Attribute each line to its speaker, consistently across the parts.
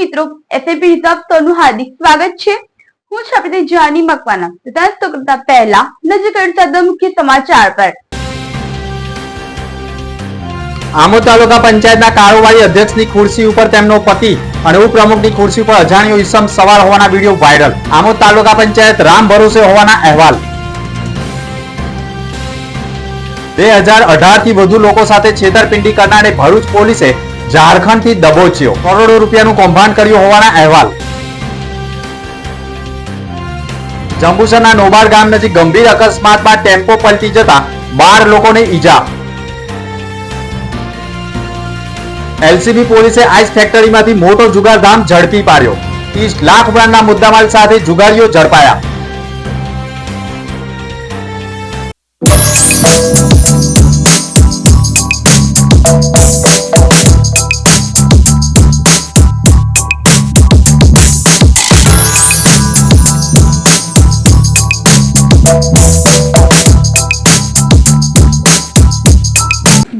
Speaker 1: મિત્રો એસએપી હિસાબ સૌનું હાર્દિક સ્વાગત છે. હું છું આપણી જાની મકવાના તથા કરતા પહેલા નજર કરતા મુખ્ય સમાચાર પર.
Speaker 2: આમોદ તાલુકા પંચાયતના કારોબારી અધ્યક્ષની ખુરશી ઉપર તેમનો પતિ અને ઉપપ્રમુખની ખુરશી પર અજાણ્યો ઈસમ સવાર હોવાના વીડિયો વાયરલ. આમોદ તાલુકા પંચાયત રામ ભરોસે હોવાના અહેવાલ. બે હજાર અઢારથી વધુ લોકો સાથે છેતરપિંડી કરનારે ભરૂચ પોલીસે ઝારખંડથી દબોચ્યો. કરોડો રૂપિયાનું કૌભાંડ કર્યું હોવાના અહેવાલ. જંબુસરના નોબાર ગામ નજીક ગંભીર અકસ્માતમાં ટેમ્પો પલટી જતા બાર લોકોને ઈજા. એલસીબી પોલીસે આઈસ ફેક્ટરીમાંથી મોટો જુગારધામ ઝડપી પાડ્યો. ત્રીસ લાખ બ્રાન્ડના મુદ્દામાલ સાથે જુગારીઓ ઝડપાયા.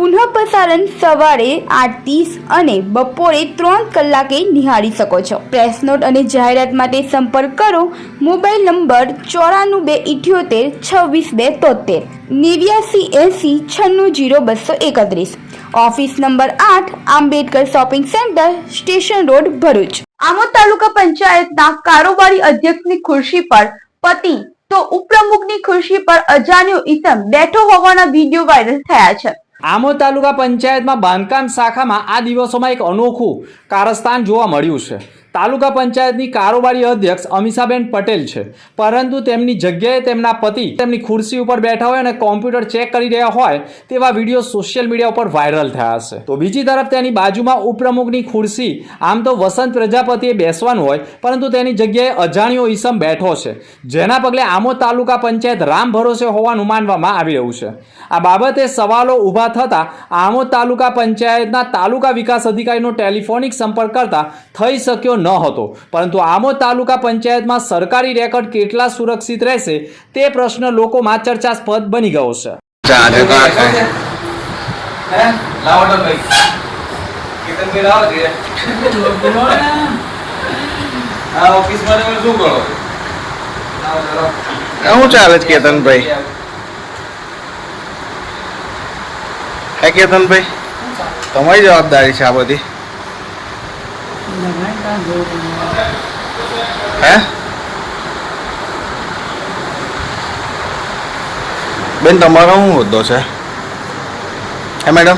Speaker 3: પુનઃ પ્રસારણ સવારે આઠ ત્રીસ અને બપોરે ત્રણ કલાકે નિહાળી શકો છો. પ્રેસ નોટ અને જાહેરાત માટે સંપર્ક કરો. મોબાઈલ નંબર ચોરાણું બે ઇઠ્યોતેર, છવ્વીસ બે તોતેર. નેવ્યાસી એંસી છન્નું જીરો બસો એકત્રીસ. ઓફિસ નંબર આઠ, Ambedkar shopping centre, station road, Bharuch.
Speaker 1: Amod taluka પંચાયતના કારોબારી અધ્યક્ષની ખુરશી પર પતિ, તો ઉપપ્રમુખની ખુરશી પર અજાણ્યો ઇસમ બેઠો હોવાના વીડિયો વાયરલ થયા છે.
Speaker 2: આમોદ તાલુકા પંચાયતમાં બાંધકામ શાખામાં આ દિવસોમાં એક અનોખું કારસ્તાન જોવા મળ્યું છે. તાલુકા પંચાયતની કારોબારી અધ્યક્ષ અમીષાબેન પટેલ છે. પરંતુ તેમની જગ્યાએ તેમના પતિ તેમની ખુરશી ઉપર બેઠા હોય અને કોમ્પ્યુટર ચેક કરી રહ્યા હોય તેવા વીડિયો સોશિયલ મીડિયા ઉપર વાયરલ થયા છે. તો બીજી તરફ તેની બાજુમાં ઉપપ્રમુખની ખુરશી, આમ તો વસંત પ્રજાપતિએ બેસવાનું હોય, પરંતુ તેની જગ્યાએ અજાણ્યો ઈસમ બેઠો છે. જેના પગલે આમોદ તાલુકા પંચાયત રામ ભરોસે હોવાનું માનવામાં આવી રહ્યું છે. આ બાબતે સવાલો ઊભા થતાં આમોદ તાલુકા પંચાયતના તાલુકા વિકાસ અધિકારીનો ટેલિફોનિક સંપર્ક કરતા થઈ શક્યો ન હતો. પરંતુ આમોદ તાલુકા પંચાયતમાં સરકારી રેકોર્ડ કેટલા સુરક્ષિત રહેશે તે પ્રશ્ન લોકોમાં ચર્ચાસ્પદ બની ગયો છે.
Speaker 4: શું ચાલે
Speaker 5: છે કેતનભાઈ? હે કેતનભાઈ? તમારી જવાબદારી છે આ બધી. હે? બેન તમારો શું હોદ્દો છે? હે મેડમ?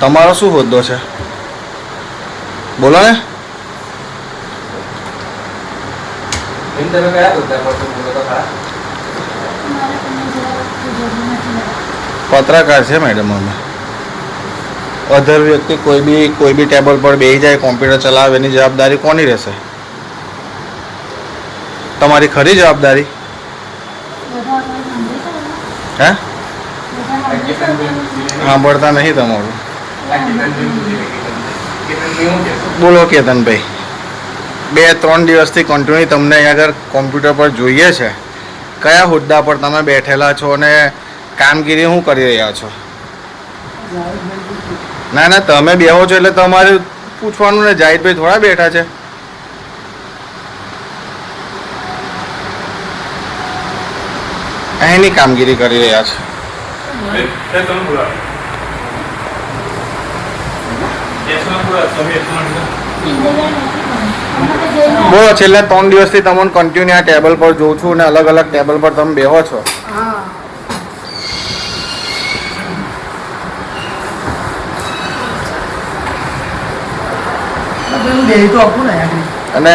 Speaker 5: તમારો શું હોદ્દો છે? બોલો ને. પત્રકાર છે મેડમ અમે. અધર વ્યક્તિ કોઈ બી કોઈ બી ટેબલ પર બેસી જાય કોમ્પ્યુટર ચલાવે, એની જવાબદારી કોની રહેશે? તમારી ખરી જવાબદારી? હે? સાંભળતા નહીં તમારું. બોલો કેતનભાઈ. બે, ત્રણ દિવસથી કન્ટિન્યુ તમને અહીંયા આગળ કોમ્પ્યુટર પર જોઈએ છે. કયા હોદ્દા પર તમે બેઠેલા છો અને કામગીરી શું કરી રહ્યા છો? ના ના તમે બેહો છો એટલે તમારે પૂછવાનું ને જાહિદભાઈ થોડા બેઠા છે. અહીંની કામગીરી કરી રહ્યા છે. બોલો. છેલ્લા ત્રણ દિવસથી તમને કન્ટિન્યુ આ ટેબલ પર જોઉં છું અને અલગ અલગ ટેબલ પર તમે બેહો છો.
Speaker 6: બેહી તો આપું ને
Speaker 5: અને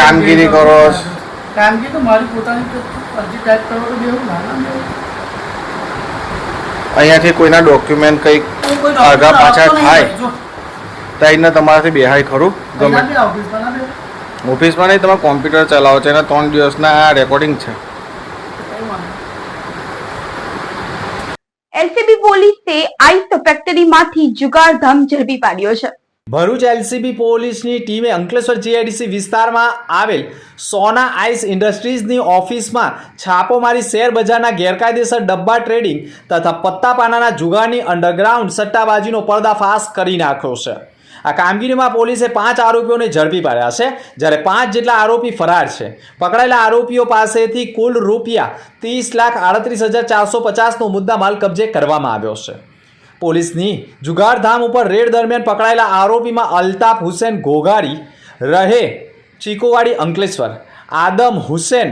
Speaker 5: કામગીરી કરો.
Speaker 6: કામગીરી તો મારી પોતાની અરજી ટાઈપ કરવા તો બેહું ના ના
Speaker 5: અહીંયાથી કોઈના ડોક્યુમેન્ટ કંઈક
Speaker 6: કોઈ કોઈ
Speaker 5: આગા પાછા થાય.
Speaker 6: તો
Speaker 5: એને તમારાથી બેહાય ખરું? ગમે
Speaker 6: ઓફિસમાં ના
Speaker 5: નહીં તમે કોમ્પ્યુટર ચલાવો છો એના ત્રણ દિવસના આ રેકોર્ડિંગ છે.
Speaker 1: એલસીબી પોલીસે આઈસ ફેક્ટરીમાંથી જુગારધામ ઝડપી પાડ્યો છે.
Speaker 2: ભરૂચ એલસીબી પોલીસની ટીમે અંકલેશ્વર જીઆઈડીસી વિસ્તારમાં આવેલ સોના આઈસ ઇન્ડસ્ટ્રીઝની ઓફિસમાં છાપો મારી શેર ગેરકાયદેસર ડબ્બા ટ્રેડિંગ તથા પત્તાપાનાના જુગારની અંડરગ્રાઉન્ડ સટ્ટાબાજીનો પર્દાફાશ કરી નાખ્યો છે. આ કામગીરીમાં પોલીસે પાંચ આરોપીઓને ઝડપી પાડ્યા છે, જ્યારે પાંચ જેટલા આરોપી ફરાર છે. પકડાયેલા આરોપીઓ પાસેથી કુલ રૂપિયા ત્રીસ લાખ આડત્રીસ હજાર ચારસો પચાસનો મુદ્દામાલ કબજે કરવામાં આવ્યો છે. પોલીસની જુગારધામ ઉપર રેડ દરમિયાન પકડાયેલા આરોપીમાં અલ્તાફ હુસેન ઘોઘારી રહે ચીકોવાડી અંકલેશ્વર. આદમ હુસેન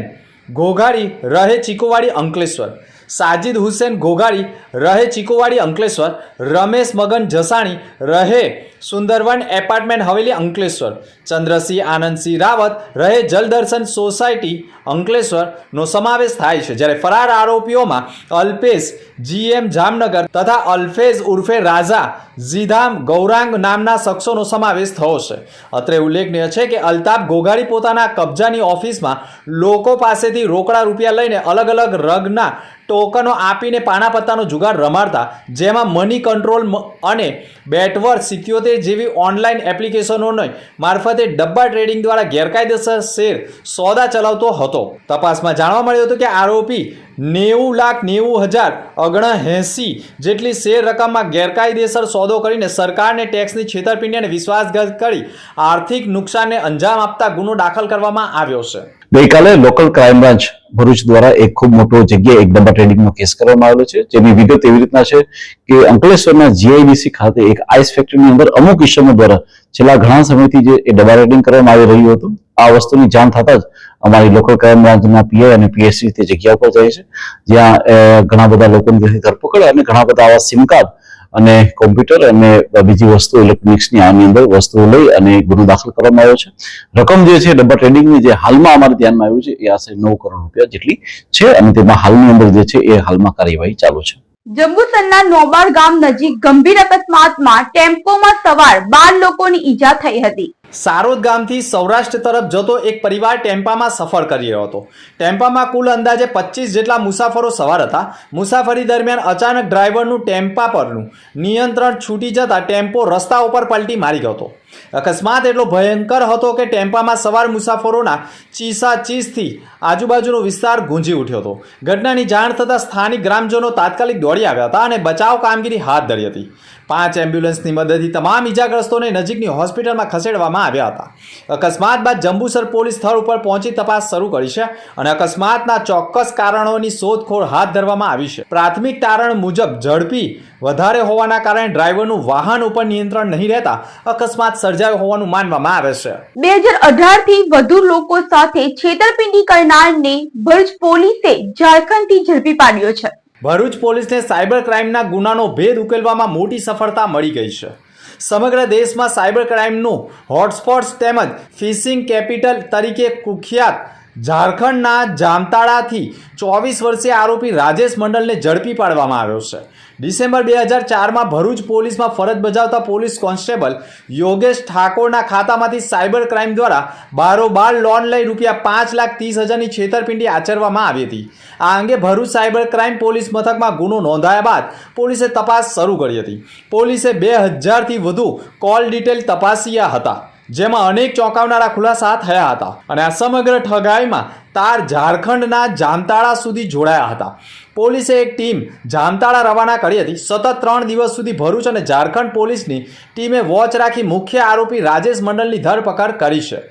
Speaker 2: ઘોઘારી રહે ચીકોવાડી અંકલેશ્વર. સાજિદ હુસેન ઘોઘારી રહે ચીકોવાડી અંકલેશ્વર. રમેશ મગન જસાણી રહે સુંદરવન એપાર્ટમેન્ટ હવેલી અંકલેશ્વર. ચંદ્રસિંહ, આનંદસિંહ રાવત રહે જલદર્શન સોસાયટી અંકલેશ્વરનો સમાવેશ થાય છે, જ્યારે ફરાર આરોપીઓમાં અલ્પેશ જીએમ જામનગર તથા અલ્ફેઝ ઉર્ફે રાજા ઝીધામ ગૌરાંગ નામના શખ્સોનો સમાવેશ થયો છે. અત્રે ઉલ્લેખનીય છે કે અલ્તાફ ગોગાડી પોતાના કબજાની ઓફિસમાં લોકો પાસેથી રોકડા રૂપિયા લઈને અલગ અલગ રગના ટોકનો આપીને પાણા પત્તાનો જુગાર રમાડતા, જેમાં મની કંટ્રોલ અને બેટવર સિત્યોતેર જેવી ઓનલાઈન એપ્લિકેશનોને મારફતે ડબ્બા ટ્રેડિંગ દ્વારા ગેરકાયદેસર શેર સોદા ચલાવતો હતો. તપાસમાં જાણવા મળ્યું હતું કે આરોપી નેવું લાખ નેવું હજાર અગણ એંસી જેટલી શેર રકમમાં ગેરકાયદેસર સોદો કરીને સરકારને ટેક્સની છેતરપિંડી અને વિશ્વાસઘાત કરી આર્થિક નુકસાનને અંજામ આપતા ગુનો દાખલ કરવામાં આવ્યો છે.
Speaker 7: ગઈકાલે લોકલ ક્રાઇમ બ્રાન્ચ ભરૂચ દ્વારા એક ખૂબ મોટો જગ્યાએ એક ડબ્બા ટ્રેડિંગનો કેસ કરવામાં આવેલો છે. જેની વિગત એવી રીતના છે કે અંકલેશ્વરના જીઆઈડીસી ખાતે એક આઈસ ફેક્ટરીની અંદર અમુક ઇસમો દ્વારા છેલ્લા ઘણા સમયથી જે એ ડબ્બા ટ્રેડિંગ કરવામાં આવી રહ્યું હતું, આ વસ્તુની જાણ થતા જ અમારી લોકલ ક્રાઇમ બ્રાન્ચના પીઆઈ અને પીએસસી તે જગ્યા ઉપર જાય છે. જ્યાં ઘણા બધા લોકોની ધરપકડ અને ઘણા બધા આવા સિમ કાર્ડ અને કોમ્પ્યુટર અને બીજી વસ્તુ ઇલેક્ટ્રોનિક્સની આની અંદર વસ્તુઓ લઈ અને ગુનો દાખલ કરવામાં આવ્યો છે. રકમ જે છે ડબ્બા ટ્રેડિંગની જે હાલમાં અમારે ધ્યાનમાં આવ્યું છે એ આશરે નવ કરોડ જેટલી છે અને તેમાં હાલની અંદર જે છે એ હાલમાં કાર્યવાહી ચાલુ છે.
Speaker 1: જંબુસરના નોબાર ગામ નજીક ગંભીર અકસ્માતમાં ટેમ્પોમાં સવાર બાર લોકોની ઈજા થઈ હતી.
Speaker 2: સારોદ ગામથી સૌરાષ્ટ્ર તરફ જતો એક પરિવાર ટેમ્પામાં સફર કરી રહ્યો હતો. ટેમ્પામાં કુલ અંદાજે પચીસ જેટલા મુસાફરો સવાર હતા. મુસાફરી દરમિયાન અચાનક ડ્રાઈવરનું ટેમ્પા પરનું નિયંત્રણ છૂટી જતાં ટેમ્પો રસ્તા ઉપર પલટી મારી ગયો હતો. અકસ્માત એટલો ભયંકર હતો કે ટેમ્પામાં સવાર મુસાફરોના ચીસા ચીસથી આજુબાજુનો વિસ્તાર ગુંજી ઉઠ્યો હતો. ઘટનાની જાણ થતાં સ્થાનિક ગ્રામજનો તાત્કાલિક દોડી આવ્યા હતા અને બચાવ કામગીરી હાથ ધરી હતી. પાંચ એમ્બ્યુલન્સની મદદથી તમામ ઈજાગ્રસ્તોને નજીકની હોસ્પિટલમાં ખસેડવામાં આવ્યા હતા. અકસ્માત બાદ જંબુસર પોલીસ સ્થળ ઉપર પહોંચી તપાસ શરૂ કરી છે અને અકસ્માતના ચોક્કસ કારણોની શોધખોળ હાથ ધરવામાં આવી છે. પ્રાથમિક તારણ મુજબ ઝડપી વધારે હોવાના કારણે ડ્રાઈવરનું વાહન ઉપર નિયંત્રણ નહીં રહેતા અકસ્માત સર્જાયો હોવાનું માનવામાં આવે છે.
Speaker 1: બે હજાર અઢારથી વધુ લોકો સાથે છેતરપિંડી કરનારને ભરૂચ પોલીસે ઝારખંડથી ઝડપી પાડ્યો છે.
Speaker 2: ભરૂચ પોલીસને સાયબર ક્રાઇમના ગુનાનો ભેદ ઉકેલવામાં મોટી સફળતા મળી ગઈ છે. સમગ્ર દેશમાં સાયબર ક્રાઇમનું હોટસ્પોટ્સ તેમજ ફિશિંગ કેપિટલ તરીકે કુખ્યાત ઝારખંડના જામતાળાથી ચોવીસ વર્ષીય આરોપી રાજેશ મંડલને ઝડપી પાડવામાં આવ્યો છે. ડિસેમ્બર બે હજાર ચારમાં ભરૂચ પોલીસમાં ફરજ બજાવતા પોલીસ કોન્સ્ટેબલ યોગેશ ઠાકોરના ખાતામાંથી સાયબર ક્રાઇમ દ્વારા બારોબાર લોન લઈ રૂપિયા પાંચ લાખ ત્રીસ હજારની છેતરપિંડી આચરવામાં આવી હતી. આ અંગે ભરૂચ સાયબર ક્રાઇમ પોલીસ મથકમાં ગુનો નોંધાયા બાદ પોલીસે તપાસ શરૂ કરી હતી. પોલીસે બે હજારથી વધુ કોલ ડિટેલ તપાસ્યા હતા. જેમાં અનેક ચોંકાવનારા ખુલાસા થયા હતા અને આ સમગ્ર ઠગાઈમાં તાર ઝારખંડના જામતાળા સુધી જોડાયા હતા. પોલીસે એક ટીમ જામતાળા રવાના કરી હતી. સતત ત્રણ દિવસ સુધી ભરૂચ અને ઝારખંડ પોલીસની ટીમે વોચ રાખી મુખ્ય આરોપી રાજેશ મંડલની ધરપકડ કરી છે.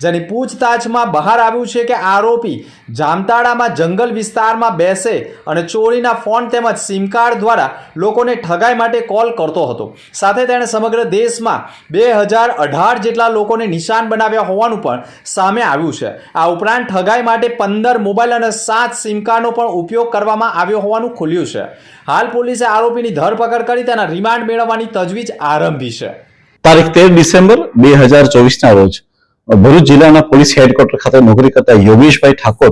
Speaker 2: જેની પૂછતાછમાં બહાર આવ્યું છે કે આરોપી જામતાળામાં જંગલ વિસ્તારમાં બેસે અને ચોરીના ફોન તેમજ સિમ કાર્ડ દ્વારા લોકોને ઠગાઈ માટે કોલ કરતો હતો. સાથે તેણે સમગ્ર દેશમાં બે હજાર અઢાર જેટલા લોકોને નિશાન બનાવ્યા હોવાનું પણ સામે આવ્યું છે. આ ઉપરાંત ઠગાઈ માટે પંદર મોબાઈલ અને સાત સિમ કાર્ડનો પણ ઉપયોગ કરવામાં આવ્યો હોવાનું ખુલ્યું છે. હાલ પોલીસે આરોપીની ધરપકડ કરી તેના રિમાન્ડ મેળવવાની તજવીજ આરંભી છે.
Speaker 7: તારીખ તેર ડિસેમ્બર બે હજાર ચોવીસના રોજ ભરૂચ જિલ્લાના પોલીસ હેડક્વાર્ટર ખાતે નોકરી કરતા યોગેશભાઈ ઠાકોર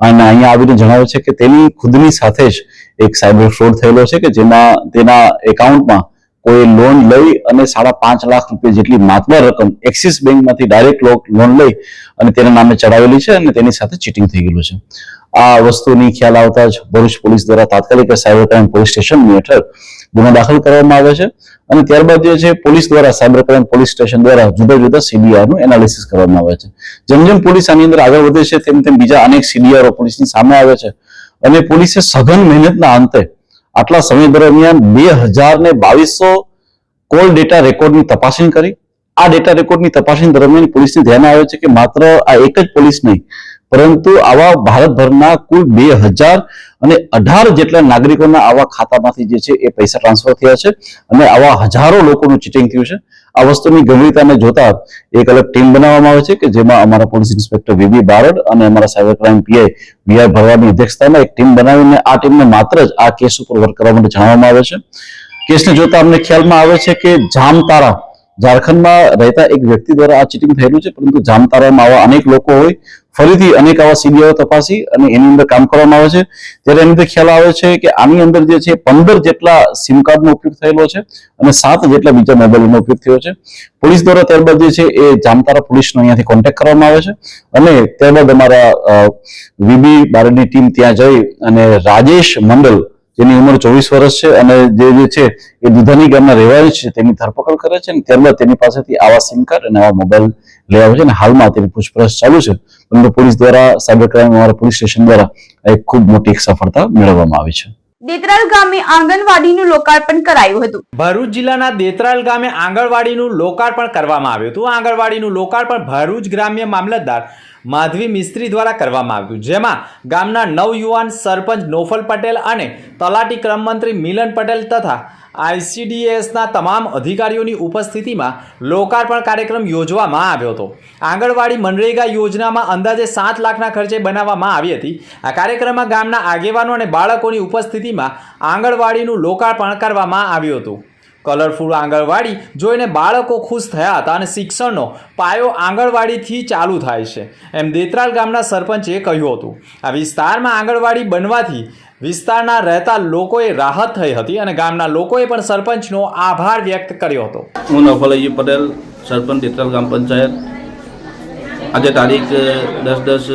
Speaker 7: અને અહીંયા આવીને જણાવે છે કે તેની ખુદની સાથે જ એક સાયબર ફ્રોડ થયેલો છે કે જેમાં તેના એકાઉન્ટમાં કોઈ લોન લઈ અને સાડા પાંચ લાખ રૂપિયા જેટલી માતબર રકમ એક્સિસ બેંકમાંથી ડાયરેક્ટ લોન લઈ અને તેના નામે ચડાવેલી છે અને તેની સાથે ચીટિંગ થઈ ગયેલું છે. આ વસ્તુની ખ્યાલ આવતા જ ભરૂચ પોલીસ દ્વારા તાત્કાલિક સાયબર ક્રાઇમ પોલીસ સ્ટેશનની હેઠળ ગુનો દાખલ કરવામાં આવે છે. અને ત્યારબાદ જે છે, પોલીસ દ્વારા, સાયબર ક્રાઇમ પોલીસ સ્ટેશન દ્વારા જુદા જુદા સીડીઆરનું એનાલિસિસ કરવામાં આવે છે. જેમ જેમ પોલીસ આની અંદર આગળ વધે છે, તેમ તેમ બીજા અનેક સીડીઆરો પોલીસની સામે આવે છે. અને પોલીસે સઘન મહેનતના અંતે આટલા સમય દરમિયાન બે હજાર ને બાવીસો કોલ ડેટા રેકોર્ડની તપાસણી કરી. આ ડેટા રેકોર્ડની તપાસણી દરમિયાન પોલીસને ધ્યાન આવે છે કે માત્ર આ એક જ પોલીસ નહીં પરંતુ આવા ભારતભરના કુલ બે હજાર અને અઢાર જેટલા નાગરિકોના આવા ખાતામાંથી જે છે એ પૈસા ટ્રાન્સફર થયા છે અને આવા હજારો લોકોનું ચીટિંગ થયું છે. આ વસ્તુની ગંભીરતાને જોતા એક અલગ ટીમ બનાવવામાં આવે છે કે જેમાં અમારા પોલીસ ઇન્સ્પેક્ટર વીબી બારડ અને અમારા સાયબર ક્રાઇમ પીઆઈ વીઆર ભરવાની અધ્યક્ષતામાં એક ટીમ બનાવીને આ ટીમને માત્ર જ આ કેસ ઉપર વર્ક કરવા માટે જણાવવામાં આવે છે. કેસને જોતા અમને ખ્યાલમાં આવે છે કે જામતારા, ઝારખંડમાં રહેતા એક વ્યક્તિ દ્વારા આ ચીટિંગ થયેલું છે, પરંતુ જામતારામાં આવા અનેક લોકો હોય ફરીથી અનેક આવા સીબીઆઈઓ તપાસી અને એની અંદર કામ કરવામાં આવે છે. ત્યારે એની અંદર ખ્યાલ આવે છે કે આની અંદર જે છે, પંદર જેટલા સિમ કાર્ડનો ઉપયોગ થયેલો છે અને સાત જેટલા બીજા મોબાઈલનો ઉપયોગ થયો છે. પોલીસ દ્વારા ત્યારબાદ જે છે, એ જામતારા પોલીસનો અહીંયાથી કોન્ટેક્ટ કરવામાં આવે છે અને ત્યારબાદ અમારા વીબી બારડની ટીમ ત્યાં જઈ અને રાજેશ મંડલ, જેની ઉંમર ચોવીસ વર્ષ છે અને જે જે છે, એ દુધાની ગામના રહેવાસી છે, તેની ધરપકડ કરે છે અને ત્યારબાદ તેની પાસેથી આવા સિમ કાર્ડ અને આવા મોબાઈલ આવે છે અને હાલમાં તેની પૂછપરછ ચાલુ છે. પરંતુ પોલીસ દ્વારા સાયબર ક્રાઇમ અમારા પોલીસ સ્ટેશન દ્વારા એક ખૂબ મોટી સફળતા મેળવવામાં આવી છે.
Speaker 1: દેતરાલ ગામે આંગણવાડીનું લોકાર્પણ કરાયું હતું.
Speaker 2: ભરૂચ જિલ્લાના દેતરાલ ગામે આંગણવાડીનું લોકાર્પણ કરવામાં આવ્યું હતું. આંગણવાડીનું લોકાર્પણ ભરૂચ ગ્રામ્ય મામલતદાર માધવી મિસ્ત્રી દ્વારા કરવામાં આવ્યું. જેમાં ગામના નવયુવાન સરપંચ નોફલ પટેલ અને તલાટી ક્રમ મંત્રી મિલન પટેલ તથા આઈસીડીએસના તમામ અધિકારીઓની ઉપસ્થિતિમાં લોકાર્પણ કાર્યક્રમ યોજવામાં આવ્યો હતો. આંગણવાડી મનરેગા યોજનામાં અંદાજે સાત લાખના ખર્ચે બનાવવામાં આવી હતી. આ કાર્યક્રમમાં ગામના આગેવાનો અને બાળકોની ઉપસ્થિતિમાં આંગણવાડીનું લોકાર્પણ કરવામાં આવ્યું હતું. કલરફુલ આંગણવાડી જોઈને બાળકો ખુશ થયા હતા અને શિક્ષણનો પાયો આંગણવાડીથી ચાલુ થાય છે. એમ દેતરાલ ગામના સરપંચે કહ્યું હતું. આ વિસ્તારમાં આંગણવાડી બનવાથી વિસ્તારના રહેતા લોકોએ રાહત થઈ હતી અને ગામના લોકોએ પણ સરપંચનો આભાર વ્યક્ત કર્યો હતો.
Speaker 8: હું નવફલજી પટેલ, સરપંચ દેતરાલ ગ્રામ પંચાયત. આજે તારીખ દસ દસ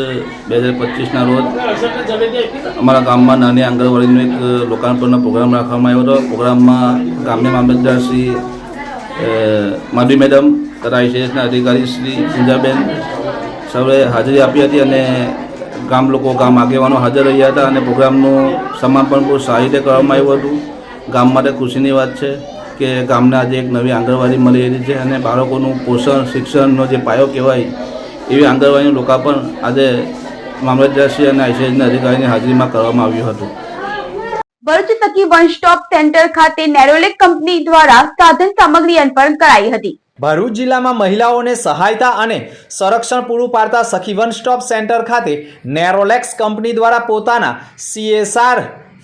Speaker 8: બે હજાર પચીસના રોજ. અમારા ગામમાં નાની આંગણવાડીનો એક લોકાર્પણનો પ્રોગ્રામ રાખવામાં આવ્યો હતો. પ્રોગ્રામમાં ગામની મામલતદાર શ્રી માધવી મેડમ તથા આઈસીએસના અધિકારી શ્રી પૂંજાબેન સૌએ હાજરી આપી હતી અને ગામ લોકો, ગામ આગેવાનો હાજર રહ્યા હતા અને પ્રોગ્રામનું સમાપન બહુ સારી રીતે કરવામાં આવ્યું હતું. ગામ માટે ખુશીની વાત છે કે ગામને આજે એક નવી આંગણવાડી મળી રહી છે અને બાળકોનું પોષણ, શિક્ષણનો જે પાયો કહેવાય એવી આંગણવાડીનું લોકાર્પણ આજે મામલતદારશ્રી અને આઈસીએસના અધિકારીની હાજરીમાં કરવામાં આવ્યું હતું.
Speaker 1: ભરૂચ તકી વન સ્ટોપ સેન્ટર ખાતે નેરોલેક કંપની દ્વારા સાધન સામગ્રી અર્પણ કરાઈ હતી.
Speaker 2: ભરૂચ જિલ્લામાં મહિલાઓને સહાયતા અને સંરક્ષણ પૂરું પાડતા સખી વન સ્ટોપ સેન્ટર ખાતે નેરોલેક્સ કંપની દ્વારા પોતાના સીએસઆર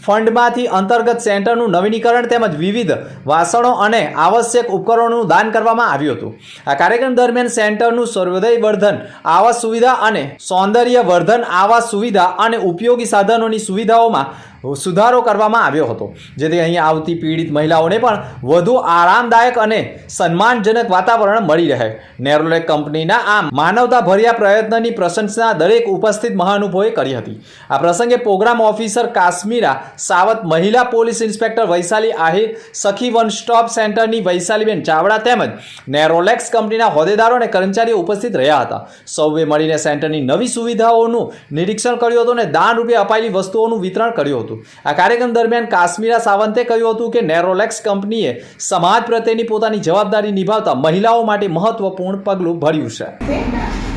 Speaker 2: ફંડમાંથી અંતર્ગત સેન્ટરનું નવીનીકરણ તેમજ વિવિધ વાસણો અને આવશ્યક ઉપકરણોનું દાન કરવામાં આવ્યું હતું. આ કાર્યક્રમ દરમિયાન સેન્ટરનું સર્વોદય વર્ધન આવાસ સુવિધા અને સૌંદર્ય વર્ધન આવાસ સુવિધા અને ઉપયોગી સાધનોની સુવિધાઓમાં સુધારો કરવામાં આવ્યો હતો, જેથી અહીં આવતી પીડિત મહિલાઓને પણ વધુ આરામદાયક અને સન્માનજનક વાતાવરણ મળી રહે. નેરોલેક કંપનીના આ માનવતાભર્યા પ્રયત્નની પ્રશંસા દરેક ઉપસ્થિત મહાનુભાવોએ કરી હતી. આ પ્રસંગે પ્રોગ્રામ ઓફિસર કાશ્મીરા સાવત મહિલા પોલીસ ઇન્સ્પેક્ટર વૈશાલી આહિર, સખી વન સ્ટોપ સેન્ટરની વૈશાલીબેન ચાવડા તેમજ નેરોલેક્સ કંપનીના હોદ્દેદારો અને કર્મચારીઓ ઉપસ્થિત રહ્યા હતા. સૌએ મળીને સેન્ટરની નવી સુવિધાઓનું નિરીક્ષણ કર્યું હતું અને દાન રૂપે અપાયેલી વસ્તુઓનું વિતરણ કર્યું હતું. આ કાર્યક્રમ દરમિયાન કાશ્મીરા સાવંતે કહ્યું હતું કે નેરોલેક્સ કંપનીએ સમાજ પ્રત્યેની પોતાની જવાબદારી નિભાવતા મહિલાઓ માટે મહત્વપૂર્ણ પગલું ભર્યું છે.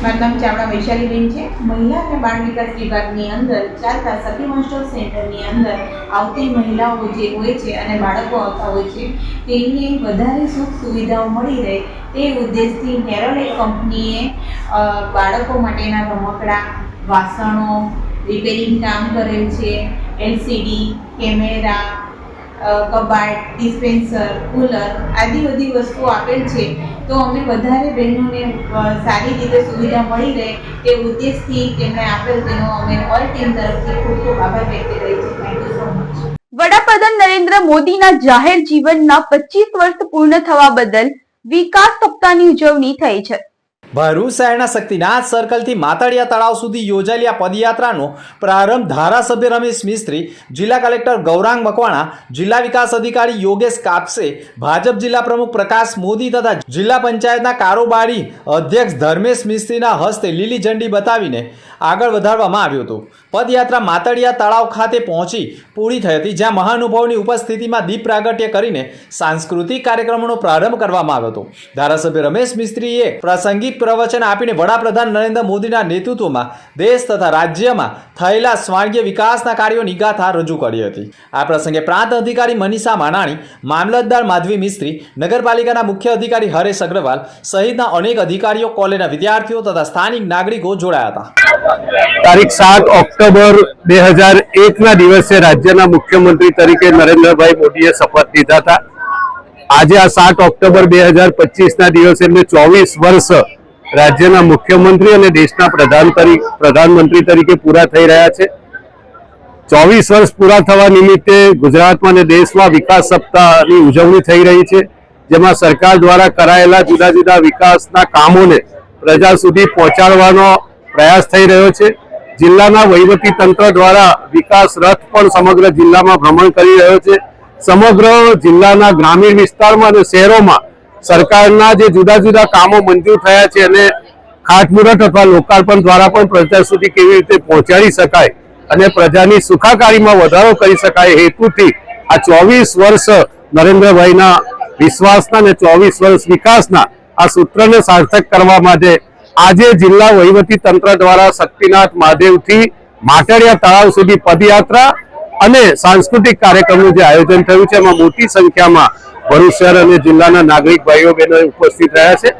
Speaker 9: મારું નામ ચાવડા વૈશાલીબેન છે. મહિલા અને બાળ વિકાસ વિભાગની અંદર ચાલતા સખી મોસ્ટર સેન્ટરની અંદર આવતી મહિલાઓ જે હોય છે અને બાળકો આવતા હોય છે, તેમને વધારે સુખ સુવિધાઓ મળી રહે તે ઉદ્દેશથી નેરોલેક કંપનીએ બાળકો માટેના રમકડા, વાસણો, રિપેરિંગ કામ કરેલ છે એલસીડી કેમેરા કબાટ, ડિસ્પેન્સર, કુલર આદિ બધી વસ્તુઓ આપેલ છે. તો અમે વધારે બહેનોને સારી રીતે સુવિધા મળી રહે તે ઉદ્દેશથી તેમણે આપેલ તેનો અમે ઓલ ટીમ તરફથી ખૂબ ખૂબ આભાર વ્યક્ત કરીએ છીએ. થેન્ક યુ સો મચ
Speaker 1: વડાપ્રધાન નરેન્દ્ર મોદીના જાહેર જીવનના પચીસ વર્ષ પૂર્ણ થવા બદલ વિકાસ સપ્તાહની ઉજવણી થઈ છે.
Speaker 2: ભરૂચ શહેરના શક્તિનાથ સર્કલથી માતળિયા તળાવ સુધી યોજાયેલી આ પદયાત્રાનો પ્રારંભ ધારાસભ્ય રમેશ મિસ્ત્રી, જિલ્લા કલેક્ટર ગૌરાંગ મકવાણા, જિલ્લા વિકાસ અધિકારી યોગેશ કાપસે, ભાજપ જિલ્લા પ્રમુખ પ્રકાશ મોદી તથા જિલ્લા પંચાયતના કારોબારી અધ્યક્ષ ધર્મેશ મિસ્ત્રીના હસ્તે લીલી ઝંડી બતાવીને આગળ વધારવામાં આવ્યું હતું. પદયાત્રા માતળિયા તળાવ ખાતે પહોંચી પૂરી થઈ હતી, જ્યાં મહાનુભાવની ઉપસ્થિતિમાં દીપ પ્રાગટ્ય કરીને સાંસ્કૃતિક કાર્યક્રમોનો પ્રારંભ કરવામાં આવ્યો હતો. ધારાસભ્ય રમેશ મિસ્ત્રીએ પ્રાસંગિક પ્રવચન આપીને વડાપ્રધાન નરેન્દ્ર મોદીના નેતૃત્વમાં દેશ તથા રાજ્યમાં થયેલા સ્વાંગીય વિકાસના કાર્યો નિગાથા રજૂ કરી હતી. આ પ્રસંગે પ્રાંત અધિકારી મનીષા માનાણી, મામલતદાર માધવી મિસ્ત્રી, નગરપાલિકાના મુખ્ય અધિકારી હરેશ અગ્રવાલ સહિતના અનેક અધિકારીઓ, કોલેજના વિદ્યાર્થીઓ તથા સ્થાનિક નાગરિકો જોડાયા હતા.
Speaker 10: તારીખ સાત ઓક્ટોબર બે હજાર એકના દિવસે રાજ્યના મુખ્યમંત્રી તરીકે નરેન્દ્રભાઈ મોદીએ શપથ લીધા હતા. આજે આ સાત ઓક્ટોબર બે હજાર પચીસના દિવસે એમને ચોવીસ વર્ષ રાજ્યના મુખ્યમંત્રી અને દેશના પ્રધાન પ્રધાનમંત્રી તરીકે પૂરા થઈ રહ્યા છે. ચોવીસ વર્ષ પૂરા થવા નિમિત્તે ગુજરાતમાં અને દેશમાં વિકાસ સપ્તાહની ઉજવણી થઈ રહી છે, જેમાં સરકાર દ્વારા કરાયેલા જુદા જુદા વિકાસના કામોને પ્રજા સુધી પહોંચાડવાનો પ્રયાસ થઈ રહ્યો છે. જિલ્લાના વહીવટી તંત્ર દ્વારા વિકાસ રથ પણ સમગ્ર જિલ્લામાં ભ્રમણ કરી રહ્યો છે. સમગ્ર જિલ્લાના ગ્રામીણ વિસ્તારમાં અને શહેરોમાં સરકારના જે જુદા જુદા કામો મંજૂર થયા છે અને ખાતમુહૂર્ત અથવા લોકાર્પણ દ્વારા પણ પ્રજા સુધી કેવી રીતે પહોંચાડી શકાય અને પ્રજાની સુખાકારીમાં વધારો કરી શકાય હેતુથી આ ચોવીસ વર્ષ નરેન્દ્રભાઈના વિશ્વાસના અને ચોવીસ વર્ષ વિકાસના આ સૂત્રને સાર્થક કરવા માટે આજે જિલ્લા વહીવટી તંત્ર દ્વારા શક્તિનાથ મહાદેવથી માટડિયા તળાવ સુધી પદયાત્રા અને સાંસ્કૃતિક કાર્યક્રમનું જે આયોજન થયું છે, એમાં મોટી સંખ્યામાં ભરૂચ શહેર અને જિલ્લાના નાગરિક ભાઈઓ બહેનો ઉપસ્થિત રહ્યા છે.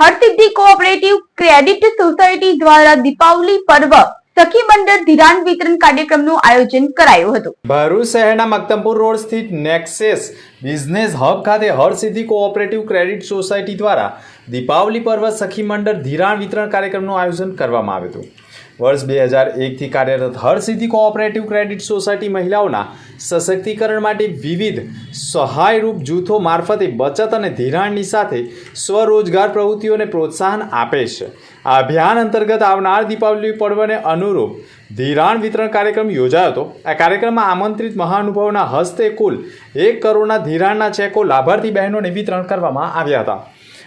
Speaker 1: હરસિદ્ધિ કોઓપરેટિવ ક્રેડિટ સોસાયટી દ્વારા દીપાવલી પર્વ સખી મંડળ ધિરાણ વિતરણ કાર્યક્રમનું આયોજન કરાયું હતું.
Speaker 2: ભરૂચ શહેરના મક્તમપુર રોડ સ્થિત નેક્સેસ બિઝનેસ હબ ખાતે હરસિદ્ધિ કોઓપરેટિવ ક્રેડિટ સોસાયટી દ્વારા દીપાવલી પર્વ સખી મંડળ ધિરાણ વિતરણ કાર્યક્રમનું આયોજન કરવામાં આવ્યું હતું. વર્ષ બે હજાર એકથી કાર્યરત હરસિદ્ધિ કોઓપરેટિવ ક્રેડિટ સોસાયટી મહિલાઓના સશક્તિકરણ માટે વિવિધ સહાયરૂપ જૂથો મારફતે બચત અને ધિરાણની સાથે સ્વરોજગાર પ્રવૃત્તિઓને પ્રોત્સાહન આપે છે. આ અભિયાન અંતર્ગત આવનાર દીપાવલી પર્વને અનુરૂપ ધિરાણ વિતરણ કાર્યક્રમ યોજાયો હતો. આ કાર્યક્રમમાં આમંત્રિત મહાનુભાવોના હસ્તે કુલ એક કરોડના ધિરાણના ચેકો લાભાર્થી બહેનોને વિતરણ કરવામાં આવ્યા હતા.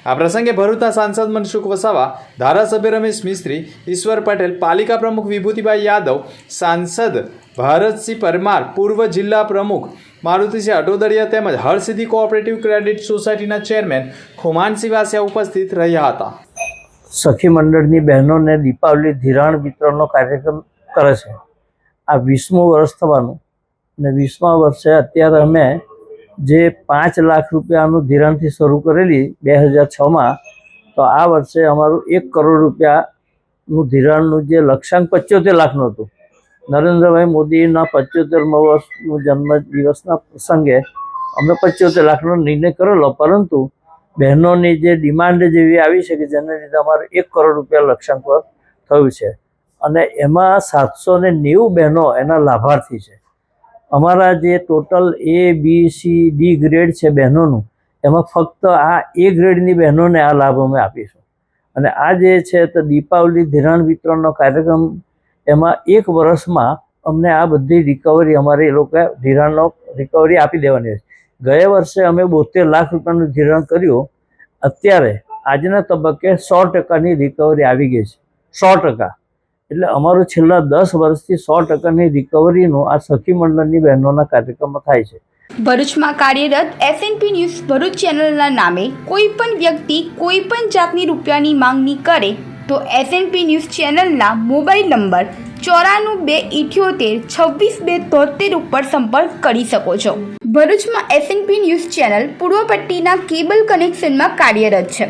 Speaker 2: આ પ્રસંગે ભરૂચના સાંસદ મનસુખ વસાવા, ધારાસભ્ય રમેશ મિસ્ત્રી, ઈશ્વર પટેલ, પાલિકા પ્રમુખ વિભૂતિભાઈ યાદવ, સાંસદ ભારતસિંહ પરમાર, પૂર્વ જિલ્લા પ્રમુખ મારુતિસિંહ અટોદરિયા તેમજ હરસિદ્ધિ કોઓપરેટિવ ક્રેડિટ સોસાયટીના ચેરમેન ખુમાનસિંહ વાસિયા ઉપસ્થિત રહ્યા હતા.
Speaker 6: સખી મંડળની બહેનોને દીપાવલી ધિરાણ વિતરણનો કાર્યક્રમ કરે છે. આ વીસમું વર્ષ થવાનું અને વીસમા વર્ષે અત્યારે અમે જે પાંચ લાખ રૂપિયાનું ધિરાણથી શરૂ કરેલી બે હજાર છમાં તો આ વર્ષે અમારું એક કરોડ રૂપિયાનું ધિરાણનું જે લક્ષ્યાંક પંચોતેર લાખનું હતું. નરેન્દ્રભાઈ મોદીના પંચોતેરમા વર્ષનું જન્મદિવસના પ્રસંગે અમે પંચોતેર લાખનો નિર્ણય કરેલો, પરંતુ બહેનોની જે ડિમાન્ડ જેવી આવી છે કે જેને લીધે અમારે એક કરોડ રૂપિયા લક્ષ્યાંક પર થયું છે. અને એમાં સાતસો ને નેવું બહેનો એના લાભાર્થી છે. અમારા જે total A B C D grade છે બહેનોનું, એમાં ફક્ત આ એ ગ્રેડની બહેનોને આ લાભ અમે આપીશું. અને આ જે છે તો દીપાવલી ધિરાણ વિતરણનો કાર્યક્રમ, એમાં એક વર્ષમાં અમને આ બધી રિકવરી અમારે એ લોકો ધિરાણનો રિકવરી આપી દેવાની છે. ગયા વર્ષે અમે બોતેર લાખ રૂપિયાનું ધિરાણ કર્યું. અત્યારે આજના તબક્કે સો ટકાની રિકવરી આવી ગઈ છે. સો ટકા. એટલે અમારું છેલ્લા દસ વર્ષથી સો ટકાની રિકવરીનું આ સખી મંડળની બહેનોના કાર્યક્રમમાં થાય છે.
Speaker 3: ભરૂચમાં કાર્યરત એસએનપી ન્યૂઝ ભરૂચ ચેનલના નામે કોઈ પણ વ્યક્તિ કોઈ પણ જાતની રૂપિયાની માંગણી કરે તો એસએનપી ન્યૂઝ ચેનલના મોબાઈલ નંબર ચોરાણું બે ઇઠ્યોતેર છવ્વીસ બે તોતેર ઉપર સંપર્ક કરી શકો છો. ભરૂચમાં એસએનપી ન્યૂઝ ચેનલ પૂર્વ પટ્ટીના કેબલ કનેક્શનમાં કાર્યરત છે.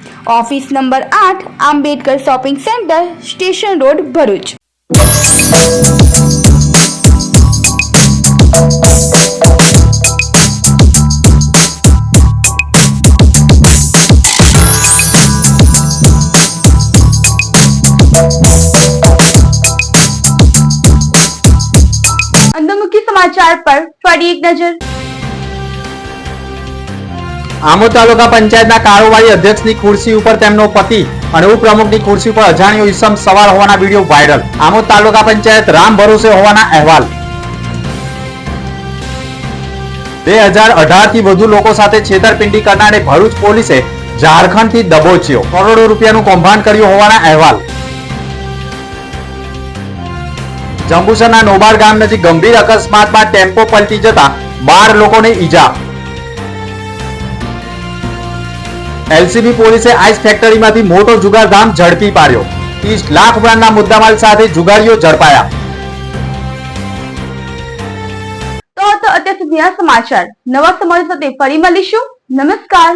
Speaker 3: ઓફિસ નંબર આઠ Ambedkar shopping centre station road Bharuch
Speaker 1: અંદરમુખી સમાચાર પર ફરી એક નજર
Speaker 2: આમોદ તાલુકા પંચાયતના કારોબારી અધ્યક્ષની ખુરશી ઉપર તેમનો પતિ અને ઉપપ્રમુખની ખુરશી ઉપર અજાણ્યો ઈસમ સવાર હોવાના વીડિયો વાયરલ. આમો તાલુકા પંચાયત રામ ભરોસે હોવાના અહેવાલ. બે હજાર અઢારથી વધુ લોકો સાથે છેતરપિંડી કરનારે ભરૂચ પોલીસે ઝારખંડથી દબોચ્યો. કરોડો રૂપિયાનું કૌભાંડ કર્યું હોવાના અહેવાલ. જંબુસરના નોબાર ગામ નજીક ગંભીર અકસ્માતમાં ટેમ્પો પલટી જતા બાર લોકોને ઈજા. એલસીબી પોલીસે આઈસ ફેક્ટરીમાંથી મોટો જુગારધામ ઝડપી પાડ્યો. ત્રીસ લાખ રૂપિયાના મુદ્દામાલ સાથે જુગારીઓ ઝડપાયા.
Speaker 1: તો તો અત્યાર સુધીના સમાચાર. નવા સમાચાર સાથે ફરી મળીશું. નમસ્કાર.